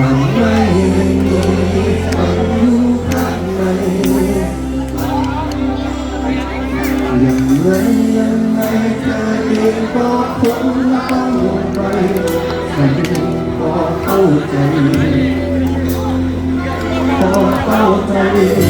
วันไม่มีรู้ภาคในยังไงยังไงเธอเองก็คงต้องลงไปแต่พอเข้าใจพอเข้าใจ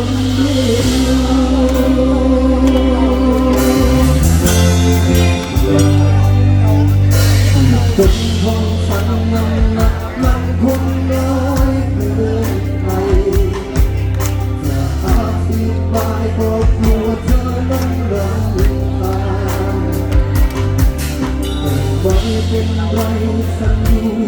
คนเดียวคนหองฟังมันหนักมันคนน้อยเกินไปจะอาศิบายบกหัวเธอนั้นรักตาแต่ไวเป็นไรสักอ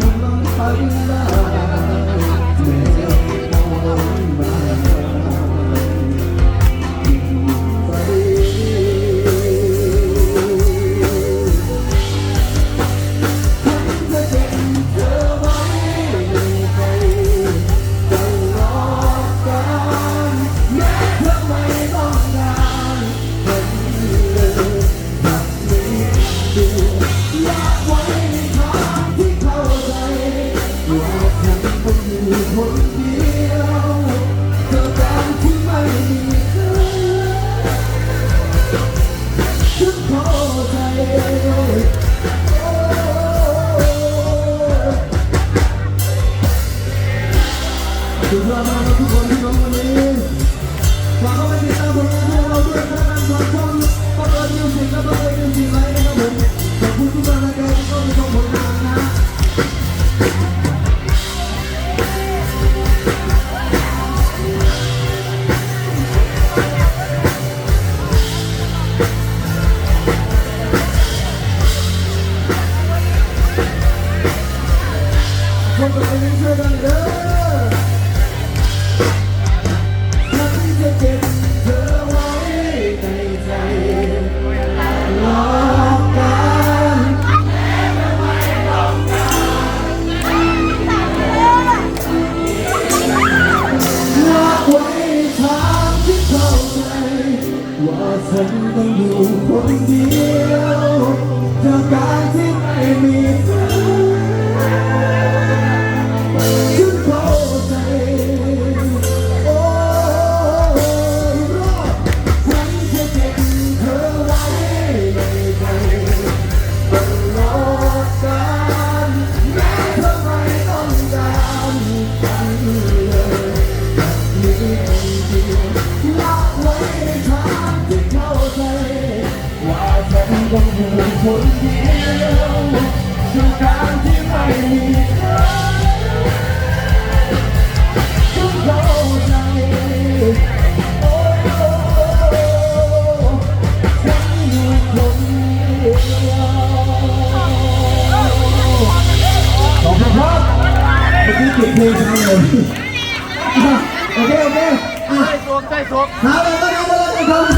Thank you. ต้องอยู่คนเดียวทุการที่ไม่มีเธอต้องเใจโอ้ฉันอยู่คนเดียวขอบคุณครับเม่ติดเพลงกันเลยโอเคโอเคอะใส่ซวมใส่ซวมหาเลยก็ทำอะไรกันครับ